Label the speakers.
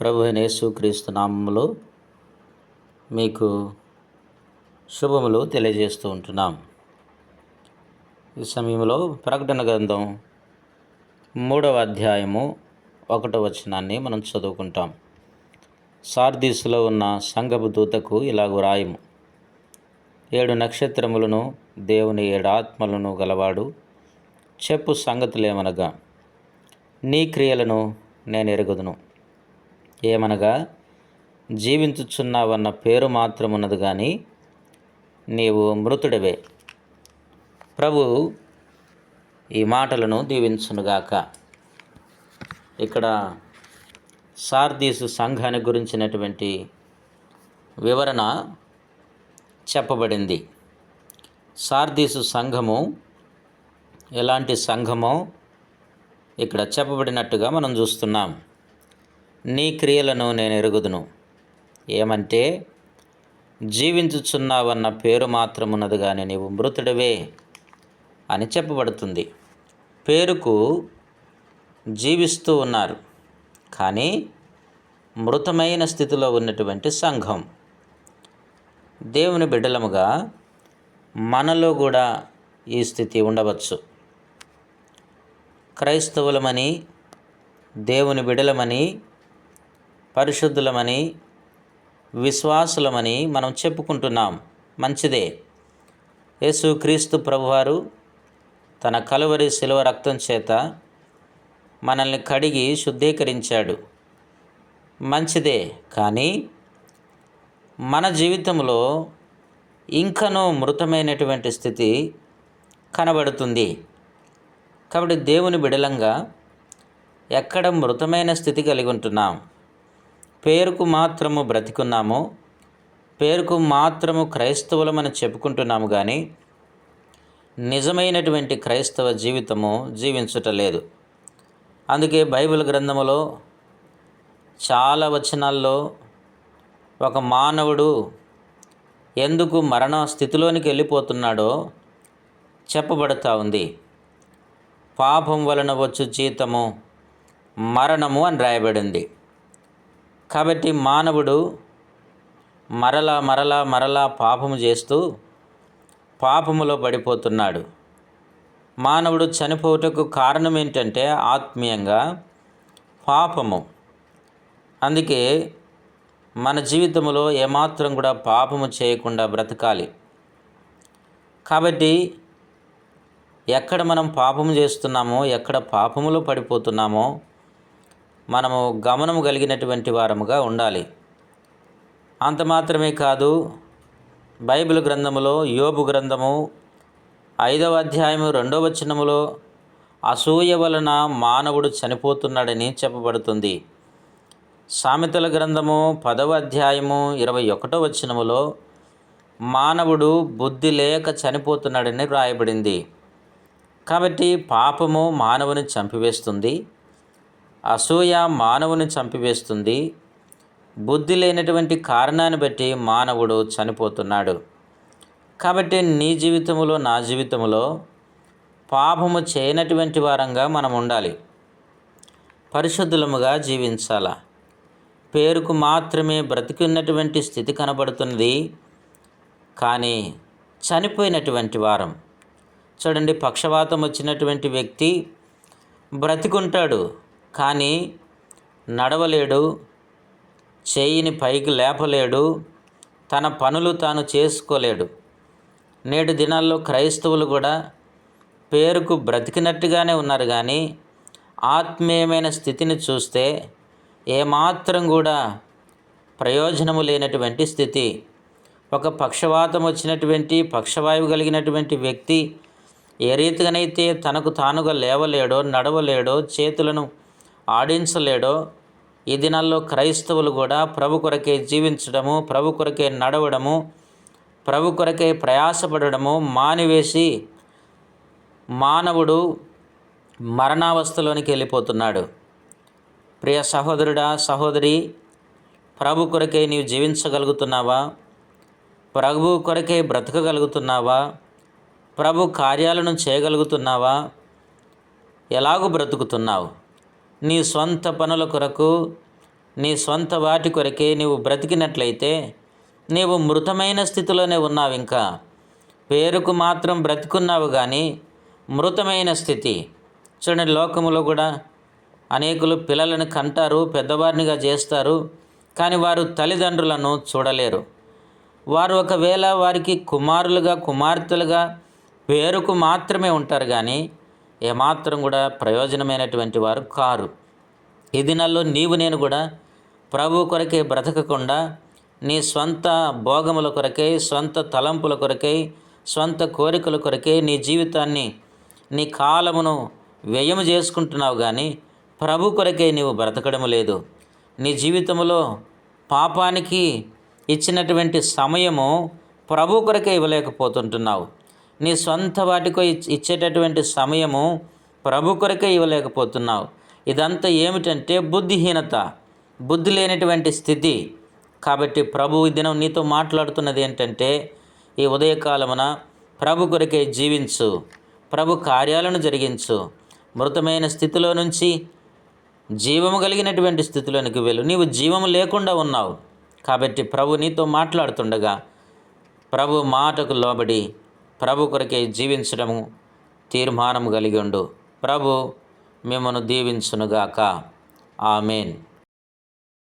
Speaker 1: ప్రభు అయిన యేసుక్రీస్తు నామములో మీకు శుభములు తెలియజేస్తూ ఉంటున్నాం. ఈ సమయంలో ప్రకటన గ్రంథం మూడవ అధ్యాయము ఒకటో వచనాన్ని మనం చదువుకుంటాం. సార్దీసులో ఉన్న సంగపు దూతకు ఇలాగు రాయము. ఏడు నక్షత్రములను దేవుని ఏడు ఆత్మలను గలవాడు చెప్పు సంగతులేమనగా నీ క్రియలను నేను ఎరుగుదును ఏమనగా జీవించుచున్నావన్న పేరు మాత్రమున్నది కానీ నీవు మృతుడివే. ప్రభు ఈ మాటలను దీవించునుగాక. ఇక్కడ సార్దీసు సంఘాన్ని గురించినటువంటి వివరణ చెప్పబడింది. సార్దీసు సంఘము ఎలాంటి సంఘమో ఇక్కడ చెప్పబడినట్టుగా మనం చూస్తున్నాం. నీ క్రియలను నేను ఎరుగుదును. ఏమంటే జీవించుచున్నావన్న పేరు మాత్రమున్నది కానీ నీవు మృతుడివే అని చెప్పబడుతుంది. పేరుకు జీవిస్తూ ఉన్నారు. కానీ మృతమైన స్థితిలో ఉన్నటువంటి సంఘం. దేవుని బిడ్డలముగా మనలో కూడా ఈ స్థితి ఉండవచ్చు. క్రైస్తవులమని దేవుని బిడలమని పరిశుద్ధులమని విశ్వాసులమని మనం చెప్పుకుంటున్నాం. మంచిదే. యేసుక్రీస్తు ప్రభువారు తన కలువరి శిలువ రక్తం చేత మనల్ని కడిగి శుద్ధీకరించాడు. మంచిదే కానీ మన జీవితంలో ఇంకనూ మృతమైనటువంటి స్థితి కనబడుతుంది. కాబట్టి దేవుని బిడలంగా ఎక్కడ మృతమైన స్థితి కలిగి ఉంటున్నాం? పేరుకు మాత్రము బ్రతికున్నాము పేరుకు మాత్రము క్రైస్తవులమని చెప్పుకుంటున్నాము కానీ నిజమైనటువంటి క్రైస్తవ జీవితము జీవించుటలేదు అందుకే బైబిల్ గ్రంథములో చాలా వచనాల్లో ఒక మానవుడు ఎందుకు మరణ స్థితిలోనికి వెళ్ళిపోతున్నాడో చెప్పబడతా ఉంది. పాపం వలన వచ్చు జీతము మరణము అని రాయబడింది. కాబట్టి మానవుడు మరలా మరలా మరలా పాపము చేస్తూ పాపములో పడిపోతున్నాడు. మానవుడు చనిపోవుటకు కారణం ఏంటంటే ఆత్మీయంగా పాపము. అందుకే మన జీవితంలో ఏమాత్రం కూడా పాపము చేయకుండా బ్రతకాలి. కాబట్టి ఎక్కడ మనం పాపము చేస్తున్నామో ఎక్కడ పాపములో పడిపోతున్నామో మనము గమనము కలిగినటువంటి వారముగా ఉండాలి. అంత మాత్రమే కాదు బైబిల్ గ్రంథములో యోబు గ్రంథము ఐదవ అధ్యాయము రెండవ వచనములో అసూయ వలన మానవుడు చనిపోతున్నాడని చెప్పబడుతుంది. సామెతల గ్రంథము పదవ అధ్యాయము ఇరవై ఒకటో వచనములో మానవుడు బుద్ధి లేక చనిపోతున్నాడని వ్రాయబడింది. కాబట్టి పాపము మానవుని చంపివేస్తుంది. అసూయ మానవుని చంపివేస్తుంది. బుద్ధి లేనటువంటి కారణాన్ని బట్టి మానవుడు చనిపోతున్నాడు. కాబట్టి నీ జీవితంలో నా జీవితంలో పాపము చేయనటువంటి వారంగా మనం ఉండాలి. పరిశుద్ధులముగా జీవించాల? పేరుకు మాత్రమే బ్రతికున్నటువంటి స్థితి కనబడుతున్నది. కానీ చనిపోయినటువంటి వారం. చూడండి పక్షవాతం వచ్చినటువంటి వ్యక్తి బ్రతికుంటాడు. కానీ నడవలేడు చేయిని పైకి లేపలేడు తన పనులు తాను చేసుకోలేడు. నేటి దినాల్లో క్రైస్తవులు కూడా పేరుకు బ్రతికినట్టుగానే ఉన్నారు కానీ ఆత్మీయమైన స్థితిని చూస్తే ఏమాత్రం కూడా ప్రయోజనము లేనటువంటి స్థితి. ఒక పక్షవాతం వచ్చినటువంటి పక్షవాయువు కలిగినటువంటి వ్యక్తి ఏ రీతిగానైతే తనకు తానుగా లేవలేడో నడవలేడో చేతులను ఆడించలేడో ఈ దినాల్లో క్రైస్తవులు కూడా ప్రభు కొరకే జీవించడము ప్రభు కొరకే నడవడము ప్రభు కొరకే ప్రయాసపడము మానివేసి మానవుడు మరణావస్థలోనికి వెళ్ళిపోతున్నాడు. ప్రియ సహోదరుడా సహోదరి ప్రభు కొరకే నీవు జీవించగలుగుతున్నావా? ప్రభు కొరకే బ్రతకగలుగుతున్నావా? ప్రభు కార్యాలను చేయగలుగుతున్నావా? ఎలాగూ బ్రతుకుతున్నావు? నీ స్వంత పనుల కొరకు నీ స్వంత వాటి కొరకే నీవు బ్రతికినట్లయితే నీవు మృతమైన స్థితిలోనే ఉన్నావు ఇంకా పేరుకు మాత్రం బ్రతికున్నావు కానీ మృతమైన స్థితి. చూడండి లోకములో కూడా అనేకులు పిల్లలను కంటారు పెద్దవారినిగా చేస్తారు కానీ వారు తల్లిదండ్రులను చూడలేరు. వారు ఒకవేళ వారికి కుమారులుగా కుమార్తెలుగా పేరుకు మాత్రమే ఉంటారు కానీ ఏమాత్రం కూడా ప్రయోజనమైనటువంటి వారు కారు. ఈ దినాల్లో నీవు నేను కూడా ప్రభు కొరకే బ్రతకకుండా నీ స్వంత భోగముల కొరకై స్వంత తలంపుల కొరకై స్వంత కోరికల కొరకే నీ జీవితాన్ని నీ కాలమును వ్యయం చేసుకుంటున్నావు కానీ ప్రభు కొరకే నీవు బ్రతకడం లేదు. నీ జీవితంలో పాపానికి ఇచ్చినటువంటి సమయము ప్రభు కొరకే ఇవ్వలేకపోతుంటున్నావు. నీ సొంత వాటికో ఇచ్- ఇచ్చేటటువంటి సమయము ప్రభు కొరకే ఇవ్వలేకపోతున్నావు. ఇదంతా ఏమిటంటే బుద్ధిహీనత. బుద్ధి లేనటువంటి స్థితి. కాబట్టి ప్రభు ఈ దినం నీతో మాట్లాడుతున్నది ఏంటంటే ఈ ఉదయకాలమున ప్రభు కొరకే జీవించు. ప్రభు కార్యాలను జరిగించు. మృతమైన స్థితిలో నుంచి జీవము కలిగినటువంటి స్థితిలోనికి వెళ్ళు. నీవు జీవము లేకుండా ఉన్నావు. కాబట్టి ప్రభు నీతో మాట్లాడుతుండగా ప్రభు మాటకు లోబడి ప్రభు కొరకే జీవించడము తీర్మానము కలిగి ఉండు. ప్రభు మిమ్మను దీవించునుగాక. ఆమెన్.